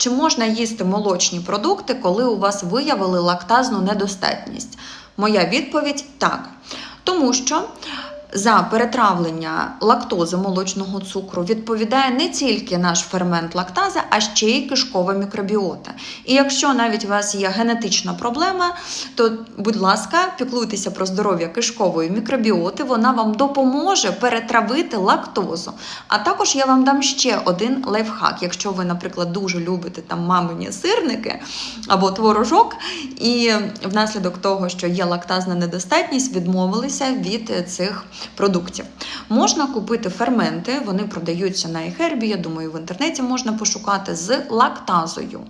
Чи можна їсти молочні продукти, коли у вас виявили лактазну недостатність? Моя відповідь так. Тому що за перетравлення лактози молочного цукру відповідає не тільки наш фермент лактаза, а ще й кишкова мікробіота. І якщо навіть у вас є генетична проблема, то, будь ласка, піклуйтеся про здоров'я кишкової мікробіоти, вона вам допоможе перетравити лактозу. А також я вам дам ще один лайфхак. Якщо ви, наприклад, дуже любите там мамині сирники або творожок, і внаслідок того, що є лактазна недостатність, відмовилися від цих продуктів. Можна купити ферменти, вони продаються на ехербі, я думаю, в інтернеті можна пошукати з лактазою.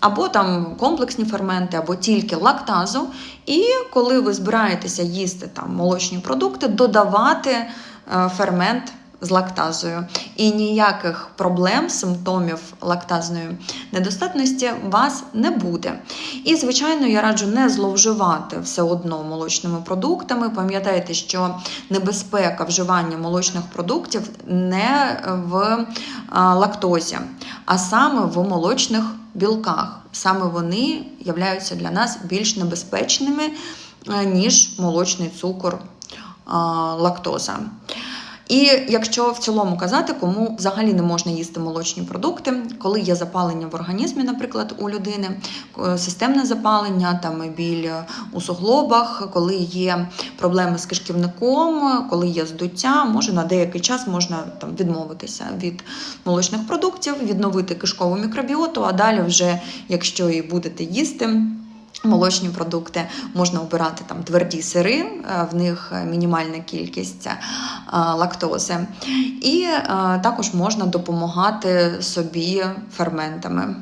Або там комплексні ферменти, або тільки лактазу. І коли ви збираєтеся їсти там молочні продукти, додавати е, фермент з лактазою. І ніяких проблем, симптомів лактазної недостатності вас не буде. І, звичайно, я раджу не зловживати все одно молочними продуктами. Пам'ятайте, що небезпека вживання молочних продуктів не в лактозі, а саме в молочних білках. Саме вони являються для нас більш небезпечними, е, ніж молочний цукор а, лактоза. І якщо в цілому казати, кому взагалі не можна їсти молочні продукти, коли є запалення в організмі, наприклад, у людини, е, системне запалення, там біль у суглобах, коли є проблеми з кишківником, коли є здуття, може на деякий час можна там відмовитися від молочних продуктів, відновити кишкову мікробіоту, а далі вже, якщо і будете їсти. Молочні продукти можна обирати там тверді сири, е, в них мінімальна кількість е, лактози, і е, також можна допомагати собі ферментами.